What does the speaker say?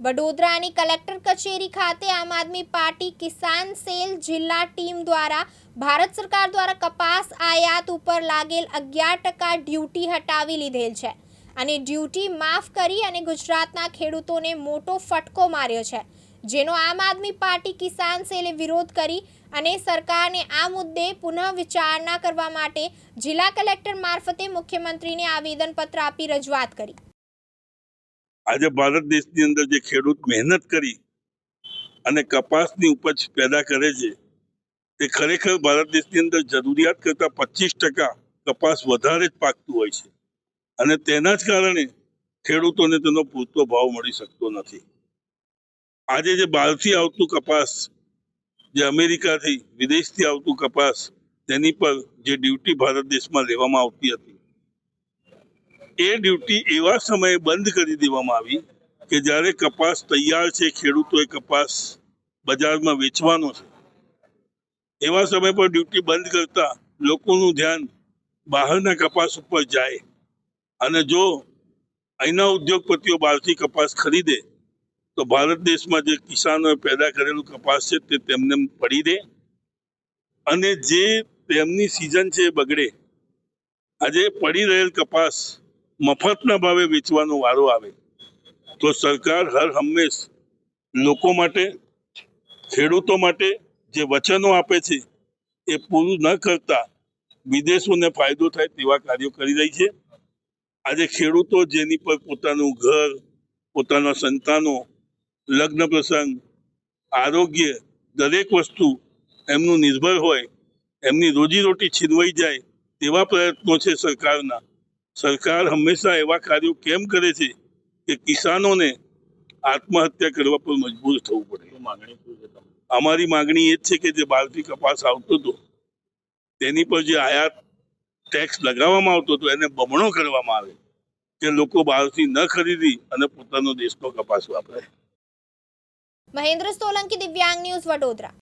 વડોદરાની કલેક્ટર કચેરી ખાતે આમ આદમી પાર્ટી કિસાન સેલ જિલ્લા ટીમ દ્વારા ભારત સરકાર દ્વારા કપાસ આયાત ઉપર લાગેલ અગિયાર ટકા ડ્યુટી હટાવી લીધેલ છે. અને ડ્યુટી માફ કરી અને ગુજરાતના ખેડૂતોને મોટો ફટકો માર્યો છે. જેનો આમ આદમી પાર્ટી કિસાન સેલે વિરોધ કરી અને સરકારને આ મુદ્દે પુનઃ વિચારણા કરવા માટે જિલ્લા કલેક્ટર મારફતે મુખ્યમંત્રીને આવેદનપત્ર આપી રજૂઆત કરી. આજે ભારત દેશની અંદર જે ખેડૂત મહેનત કરી અને કપાસની ઉપજ પેદા કરે છે, તે ખરેખર ભારત દેશની અંદર જરૂરિયાત કરતાં પચીસ ટકા કપાસ વધારે જ પાકતું હોય છે. અને તેના જ કારણે ખેડૂતોને તેનો પૂરતો ભાવ મળી શકતો નથી. આજે જે બહારથી આવતું કપાસ, જે અમેરિકાથી વિદેશથી આવતું કપાસ, તેની પર જે ડ્યુટી ભારત દેશમાં લેવામાં આવતી હતી એ ડ્યુટી એવા સમયે બંધ કરી દેવામાં આવી કે જ્યારે કપાસ તૈયાર છે, ખેડૂતોએ કપાસ બજારમાં વેચવાનો છે. એવા સમય પર ડ્યુટી બંધ કરતા લોકોનું ધ્યાન બહારના કપાસ ઉપર જાય અને જો અહીંના ઉદ્યોગપતિઓ બહારથી કપાસ ખરીદે, તો ભારત દેશમાં જે કિસાનોએ પેદા કરેલું કપાસ છે તે તેમને પડી દે અને જે તેમની સિઝન છે એ બગડે. આજે પડી રહેલ કપાસ મફતના ભાવે વેચવાનો વારો આવે, તો સરકાર હર હંમેશ લોકો માટે, ખેડૂતો માટે જે વચનો આપે છે, એ પૂરું ન કરતા વિદેશોને ફાયદો થાય તેવા કાર્યો કરી રહી છે. આજે ખેડૂતો જેની પર પોતાનું ઘર, પોતાના સંતાનો, લગ્ન પ્રસંગ, આરોગ્ય, દરેક વસ્તુ એમનું નિર્ભર હોય, એમની રોજીરોટી છીનવાઈ જાય તેવા પ્રયત્નો છે સરકારના. સરકાર હંમેશા એવા કાર્યો કેમ કરે છે કે કિસાનોને આત્મહત્યા કરવા પર મજબૂર થવું પડે. અમારી માંગણી એ જ છે કે જે બહારથી કપાસ આવતો હતો તેની પર જે આયાત ટેક્સ લગાવવામાં આવતો હતો એને બમણો કરવામાં આવે કે લોકો બહારથી ન ખરીદી અને પોતાનો દેશનો કપાસ વાપરે. મહેન્દ્ર સોલંકી દિવ્યાંગ ન્યૂઝ વડોદરા.